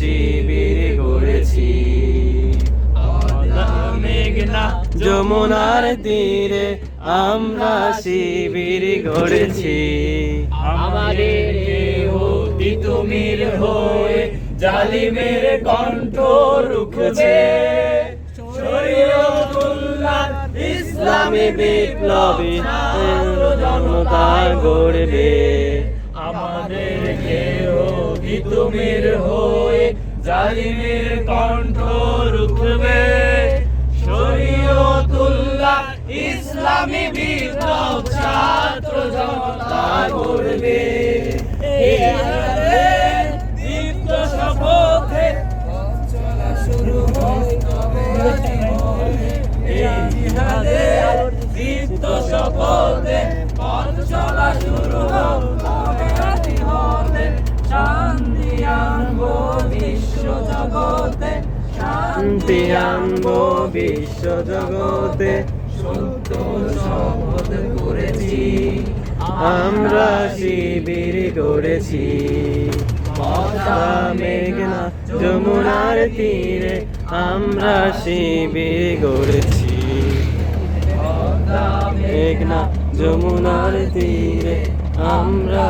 শিবির গড়েছি। মেঘনা যমুনার তীরে আমরা শিবির গড়েছি। আমাদের তুমির হয়ে জালিমের কণ্ঠ শরীয়তুল্লাহ ইসলামী বিপ্লবী জনতা গড়বে। আমাদের অতি তুমির হয়ে জালিমের কণ্ঠ রুখবে। শরীয়তুল্লাহ ইসলামী বিপ্লব ছাত্র জনতা গড়বে। শান্তি আনব বিশ্ব জগতে। সত্য শপথ করেছি। আমরা শিবির পদ্মা মেঘনা যমুনার তীরে আমরা শিবির গড়েছি মেঘনা যমুনার তীরে আমরা